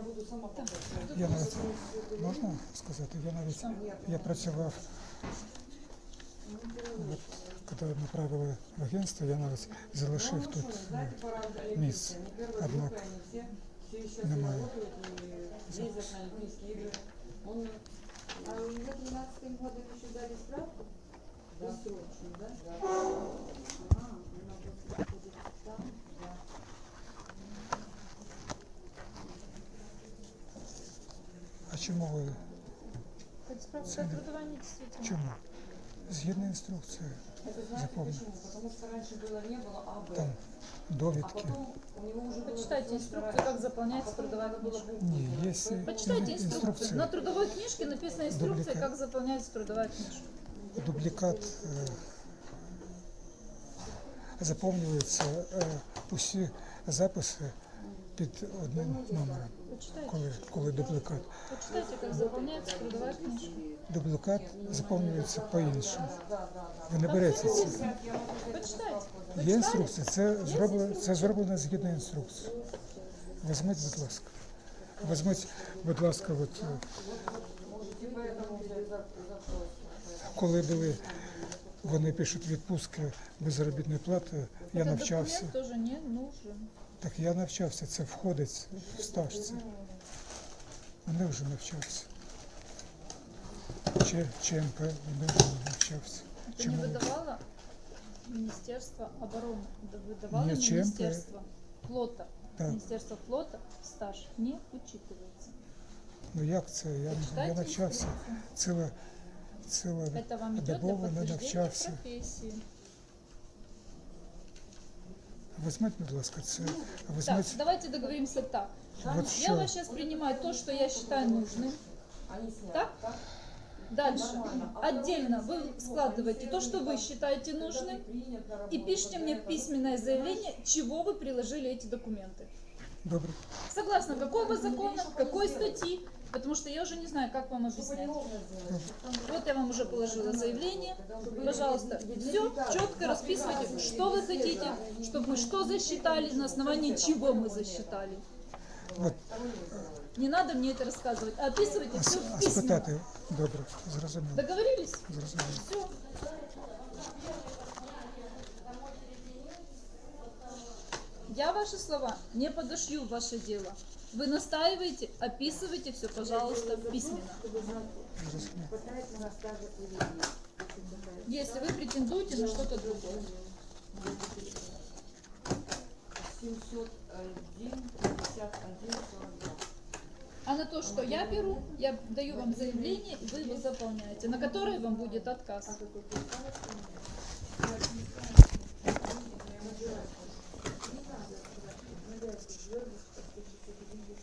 буду сама показывать. Я навіть можна сказати, я навіть я працював, от, коли направили в агентство, я навіть залишив тут е, Знаете, пора місце. Не первая Однак группа, они все, все еще немає. работают и ездят на Олимпийские игры. Он А вы за 13 годом еще дали справку? Да. Бессрочную, да? чому ви Хоть справка Це о не- трудуванні действительно. чому? Згідно інструкції, Это знаете Запомнил. почему? Потому что раньше было не было А, Б. там А довідки. потом у него уже было Почитайте всё инструкцию, старается. как заполняется Потом трудовая надо было книжка. буквы Ні, делать. якщо Поэтому- Почитайте инструкцию. інструкція, На трудовой книжке написана инструкция, Дубликат. как заполняется трудовая книжка. дублікат е, заповнюється е, усі записи під одним номером, коли, коли дублікат. Почитайте, трудовая книжка. Дублікат заповнюється по-іншому. Ви не берете це. Почитайте. Є інструкція, це зроблено, це зроблено згідно інструкції. Візьміть, будь ласка. Візьміть, будь ласка, от, е, коли були, вони пишуть відпустки без заробітної плати, я навчався. тоже не нужен. Так я навчався, це входить в стаж. Це. Вони вже навчався. Ч, ЧМП, вони вже навчався. Это не Чому? выдавало Министерство обороны. Это выдавало Нет, ЧМП. Министерство флота. Так. Министерство флота стаж не учитывается. Ну як це? Я, я Почитайте навчався. инструкцию. Ціле, ціле Это вам идет для добово не подтверждения навчався. профессии. Візьміть, будь ласка, це. Так, Візьміть, давайте договоримся так. от Я що. вас сейчас принимаю то, что я считаю нужным. Они сняли, Так? так? Дальше. Нормально. А Отдельно вы складываете то, что вы считаете нужным, и пишите мне письменное заявление, чего вы приложили эти документы. Добре. Согласно какого закона, какой статьи, потому что я уже не знаю, как вам объяснять. Вот я вам уже положила заявление. Пожалуйста, все четко расписывайте, что вы хотите, чтобы мы что засчитали, на основании чего мы засчитали. От, Не надо мне это рассказывать, а описывайте все а письменно. спитати, добре, зрозуміло. Договорились? Зрозуміло. Все. Я ваши слова не подошью в ваше дело. Вы настаиваете, описывайте все, пожалуйста, письменно. Если вы претендуете на что-то другое. 701, 51, 42. А на то, что я беру, я даю вам заявление, и вы его заполняете, на которое вам будет отказ.